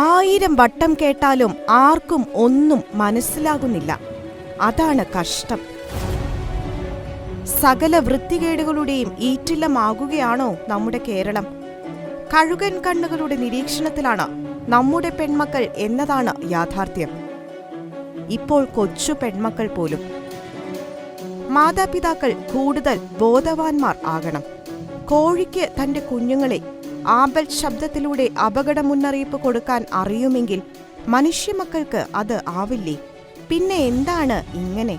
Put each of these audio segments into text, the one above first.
ആയിരം വട്ടം കേട്ടാലും ആർക്കും ഒന്നും മനസ്സിലാകുന്നില്ല. അതാണ് കഷ്ടം. സകല വൃത്തികേടുകളുടെയും ഈറ്റില്ലമാകുകയാണോ നമ്മുടെ കേരളം? കഴുകൻ കണ്ണുകളുടെ നിരീക്ഷണത്തിലാണ് നമ്മുടെ പെൺമക്കൾ എന്നതാണ് യാഥാർത്ഥ്യം. ഇപ്പോൾ കൊച്ചു പെൺമക്കൾ പോലും. മാതാപിതാക്കൾ കൂടുതൽ ബോധവാന്മാർ ആകണം. കോഴിക്ക് തന്റെ കുഞ്ഞുങ്ങളെ ആപൽ ശബ്ദത്തിലൂടെ അപകട മുന്നറിയിപ്പ് കൊടുക്കാൻ അറിയുമെങ്കിൽ മനുഷ്യമക്കൾക്ക് അത് ആവില്ലേ? പിന്നെ എന്താണ് ഇങ്ങനെ?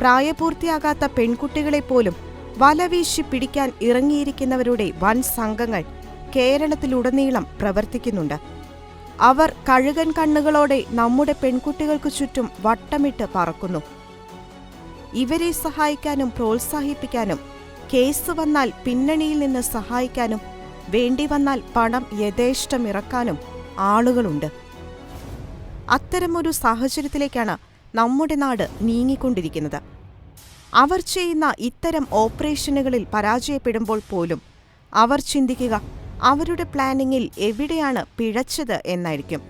പ്രായപൂർത്തിയാകാത്ത പെൺകുട്ടികളെ പോലും വലവീശി പിടിക്കാൻ ഇറങ്ങിയിരിക്കുന്നവരുടെ വൻ സംഘങ്ങൾ കേരളത്തിലുടനീളം പ്രവർത്തിക്കുന്നുണ്ട്. അവർ കഴുകൻ കണ്ണുകളോടെ നമ്മുടെ പെൺകുട്ടികൾക്കു ചുറ്റും വട്ടമിട്ട് പറക്കുന്നു. ഇവരെ സഹായിക്കാനും പ്രോത്സാഹിപ്പിക്കാനും കേസ് വന്നാൽ പിന്നണിയിൽ നിന്ന് സഹായിക്കാനും വേണ്ടി വന്നാൽ പണം യഥേഷ്ടം ഇറക്കാനും ആളുകളുണ്ട്. അത്തരമൊരു സാഹചര്യത്തിലേക്കാണ് നമ്മുടെ നാട് നീങ്ങിക്കൊണ്ടിരിക്കുന്നത്. അവർ ചെയ്യുന്ന ഇത്തരം ഓപ്പറേഷനുകളിൽ പരാജയപ്പെടുമ്പോൾ പോലും അവർ ചിന്തിക്കുക അവരുടെ പ്ലാനിങ്ങിൽ എവിടെയാണ് പിഴച്ചത് എന്നായിരിക്കും.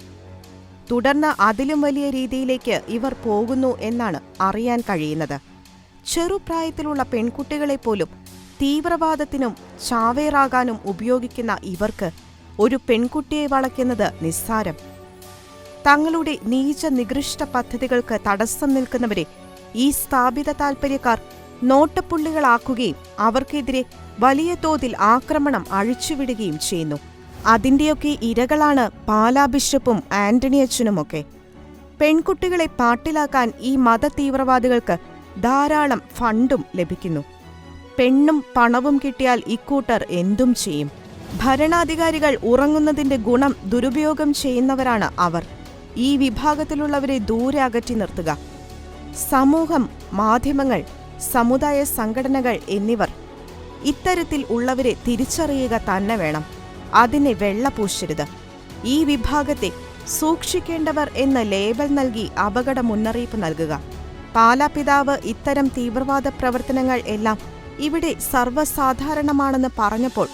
തുടർന്ന് അതിലും വലിയ രീതിയിലേക്ക് ഇവർ പോകുന്നു എന്നാണ് അറിയാൻ കഴിയുന്നത്. ചെറുപ്രായത്തിലുള്ള പെൺകുട്ടികളെ പോലും തീവ്രവാദത്തിനും ചാവേറാകാനും ഉപയോഗിക്കുന്ന ഇവർക്ക് ഒരു പെൺകുട്ടിയെ വളയ്ക്കുന്നത് നിസ്സാരം. തങ്ങളുടെ നീച നികൃഷ്ട പദ്ധതികൾക്ക് തടസ്സം നിൽക്കുന്നവരെ ഈ സ്ഥാപിത താൽപ്പര്യക്കാർ നോട്ടപ്പുള്ളികളാക്കുകയും അവർക്കെതിരെ വലിയ തോതിൽ ആക്രമണം അഴിച്ചുവിടുകയും ചെയ്യുന്നു. അതിന്റെയൊക്കെ ഇരകളാണ് പാലാ ബിഷപ്പും ആന്റണി അച്ഛനുമൊക്കെ. പെൺകുട്ടികളെ പാട്ടിലാക്കാൻ ഈ മത തീവ്രവാദികൾക്ക് ധാരാളം ഫണ്ടും ലഭിക്കുന്നു. പെണ്ണും പണവും കിട്ടിയാൽ ഇക്കൂട്ടർ എന്തും ചെയ്യും. ഭരണാധികാരികൾ ഉറങ്ങുന്നതിന്റെ ഗുണം ദുരുപയോഗം ചെയ്യുന്നവരാണ് അവർ. ഈ വിഭാഗത്തിലുള്ളവരെ ദൂരെ അകറ്റി നിർത്തുക. സമൂഹം മാധ്യമങ്ങൾ സമുദായ സംഘടനകൾ എന്നിവർ ഇത്തരത്തിൽ ഉള്ളവരെ തിരിച്ചറിയുക തന്നെ വേണം. അതിനെ വെള്ളപൂശരുത്. ഈ വിഭാഗത്തെ സൂക്ഷിക്കേണ്ടവർ എന്ന ലേബൽ നൽകി അപകട മുന്നറിയിപ്പ് നൽകുക. പാലാപിതാവ് ഇത്തരം തീവ്രവാദ പ്രവർത്തനങ്ങൾ എല്ലാം ഇവിടെ സർവസാധാരണമാണെന്ന് പറഞ്ഞപ്പോൾ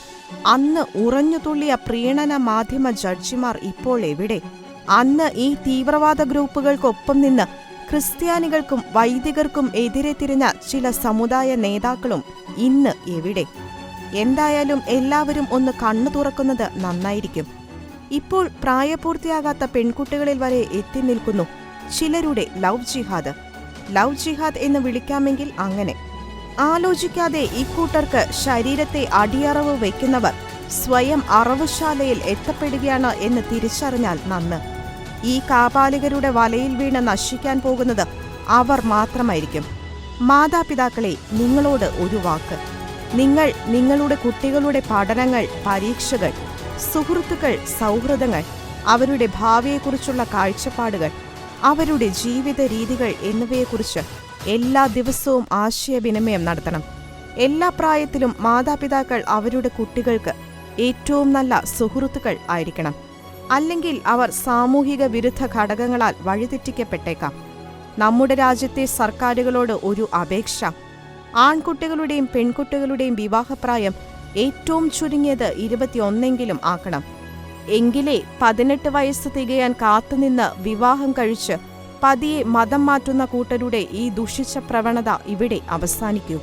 അന്ന് ഉറഞ്ഞുതുള്ളിയ പ്രീണന മാധ്യമ ജഡ്ജിമാർ ഇപ്പോൾ എവിടെ? അന്ന് ഈ തീവ്രവാദ ഗ്രൂപ്പുകൾക്കൊപ്പം നിന്ന് ക്രിസ്ത്യാനികൾക്കും വൈദികർക്കും എതിരെ തിരിഞ്ഞ ചില സമുദായ നേതാക്കളും ഇന്ന് എവിടെ? എന്തായാലും എല്ലാവരും ഒന്ന് കണ്ണു തുറക്കുന്നത് നന്നായിരിക്കും. ഇപ്പോൾ പ്രായപൂർത്തിയാകാത്ത പെൺകുട്ടികളിൽ വരെ എത്തി നിൽക്കുന്നു ചിലരുടെ ലവ് ജിഹാദ്. ലവ് ജിഹാദ് എന്ന് വിളിക്കാമെങ്കിൽ അങ്ങനെ. ആലോചിക്കാതെ ഇക്കൂട്ടർക്ക് ശരീരത്തെ അടിയറവ് വയ്ക്കുന്നവർ സ്വയം അറവുശാലയിൽ എത്തപ്പെടുകയാണ് എന്ന് തിരിച്ചറിഞ്ഞാൽ നന്ന്. ഈ കാപാലികരുടെ വലയിൽ വീണ് നശിക്കാൻ പോകുന്നത് അവർ മാത്രമായിരിക്കും. മാതാപിതാക്കളെ നിങ്ങളോട് ഒരു വാക്ക്. നിങ്ങൾ നിങ്ങളുടെ കുട്ടികളുടെ പഠനങ്ങൾ പരീക്ഷകൾ സുഹൃത്തുക്കൾ സൗഹൃദങ്ങൾ അവരുടെ ഭാവിയെക്കുറിച്ചുള്ള കാഴ്ചപ്പാടുകൾ അവരുടെ ജീവിത രീതികൾ എന്നിവയെക്കുറിച്ച് എല്ലാ ദിവസവും ആശയവിനിമയം നടത്തണം. എല്ലാ പ്രായത്തിലും മാതാപിതാക്കൾ അവരുടെ കുട്ടികൾക്ക് ഏറ്റവും നല്ല സുഹൃത്തുക്കൾ ആയിരിക്കണം. അല്ലെങ്കിൽ അവർ സാമൂഹിക വിരുദ്ധ ഘടകങ്ങളാൽ വഴിതെറ്റിക്കപ്പെട്ടേക്കാം. നമ്മുടെ രാജ്യത്തെ സർക്കാരുകളോട് ഒരു അപേക്ഷ. ആൺകുട്ടികളുടെയും പെൺകുട്ടികളുടെയും വിവാഹപ്രായം ഏറ്റവും ചുരുങ്ങിയത് ഇരുപത്തിയൊന്നെങ്കിലും ആക്കണം. എങ്കിലേ പതിനെട്ട് വയസ്സ് തികയാൻ കാത്തുനിന്ന് വിവാഹം കഴിച്ച് പതിയെ മതം മാറ്റുന്ന കൂട്ടരുടെ ഈ ദുഷിച്ച പ്രവണത ഇവിടെ അവസാനിക്കൂ.